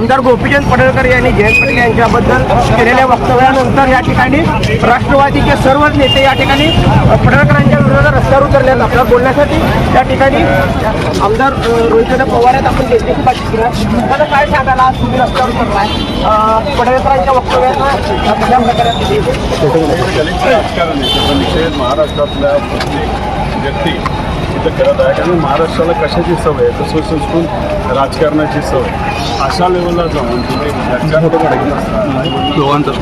आमदार गोपीचंद पडळकर यांनी जयंत पाटील यांच्याबद्दल केलेल्या वक्तव्यानंतर या ठिकाणी राष्ट्रवादीचे सर्वच नेते या ठिकाणी पडळकरांच्या विरोधात रस्त्यावर उतरले आहेत आपल्याला बोलण्यासाठी. या ठिकाणी आमदार अ, रोहितदादा पवार आहेत. आपण त्यांच्याशी बातचीत करूया. काय सांगायला आज तुम्ही रस्त्यावर उतरलाय? पडळकरांच्या वक्तव्याला कशा प्रकारे राजकारण महाराष्ट्रातल्या प्रत्येक व्यक्ती इथं करत आहे कारण महाराष्ट्राला कशाची सवय आहे? तसं संस्कृत राजकारणाची सवय. अशा लेवलला जाऊन तुम्ही असता दोघांचं.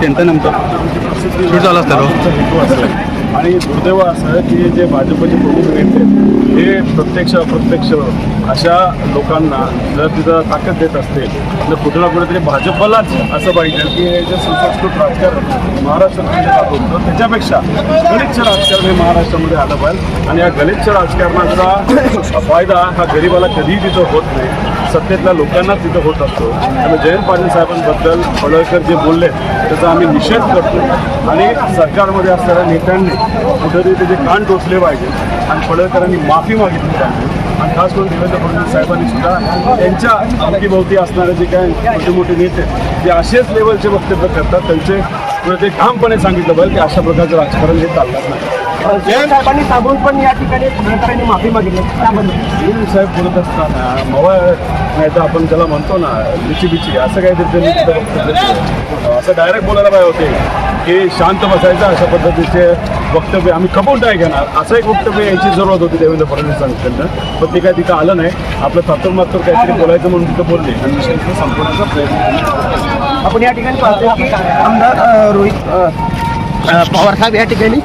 त्यांचं नेमकं. शूट झालं असतं हो. हेतू असेल आणि दुर्दैव असं आहे की जे भाजपचे प्रमुख नेते हे प्रत्यक्ष अप्रत्यक्ष अशा लोकांना जर तिथं ताकद देत असतील तर कुठे ना कुठेतरी भाजपलाच असं पाहिजे की हे जे सुसंस्कृत राजकारण महाराष्ट्रात जे जात होतं त्याच्यापेक्षा गलिच्छ राजकारण हे महाराष्ट्रामध्ये आलं पाहिजे. आणि या गलिच्छ राजकारणाचा फायदा हा गरिबाला कधीही तिथं होत नाही. सत्तेतल्या लोकांना तिथं होत असतो. आणि जयंत पाटील साहेबांबद्दल पडळकर जे बोलले त्याचा आम्ही निषेध करतो. आणि सरकारमध्ये असणाऱ्या नेत्यांनी कुठेतरी त्याचे कान टोचले पाहिजे. आणि पडळकरांनी माफी मागितली पाहिजे. आणि खास करून देवेंद्र फडणवीस साहेबांनी सुद्धा त्यांच्या अवतीभोवती असणारे जे काय मोठे मोठे नेते जे ते असेच लेवलचे वक्तव्य करतात. त्यांचे ते ठामपणे सांगितलं पाहिजे की अशा प्रकारचं राजकारण हे चालणार नाही. साहेबांनी सांगून पण या ठिकाणी माफी मागितली. त्याबद्दल साहेब बोलत असताना मवा नाही तर आपण त्याला म्हणतो ना बिची बिची असं काहीतरी. असं डायरेक्ट बोलायला पाहिजे होते की शांत बसायचं अशा पद्धतीचे वक्तव्य आम्ही खपून काय घेणार. असं एक वक्तव्य यायची जरूरत होती देवेंद्र फडणवीस सांगितलं पण ते काय तिथं आलं नाही. आपलं तातूर मात्र काहीतरी बोलायचं म्हणून तिथं बोलले. आणि विषय संपवण्याचा प्रयत्न. आपण या ठिकाणी पाहतो की आमदार रोहित पवार साहेब या ठिकाणी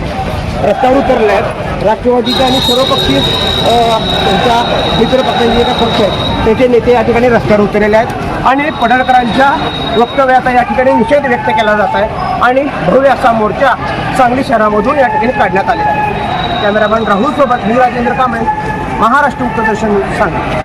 रस्त्यावर उतरले आहेत राष्ट्रवादीच्या आणि सर्वपक्षीय त्यांच्या मित्रपक्षांचे जे पक्ष आहेत त्याचे नेते या ठिकाणी रस्त्यावर उतरलेले आहेत. आणि पडळकरांच्या वक्तव्याचा या ठिकाणी निषेध व्यक्त केला जात आहे. आणि भव्य असा मोर्चा सांगली शहरामधून या ठिकाणी काढण्यात आलेला आहे. कॅमेरामॅन राहुलसोबत मी राजेंद्र कांबळे महाराष्ट्र उत्तरदर्शन सांगली.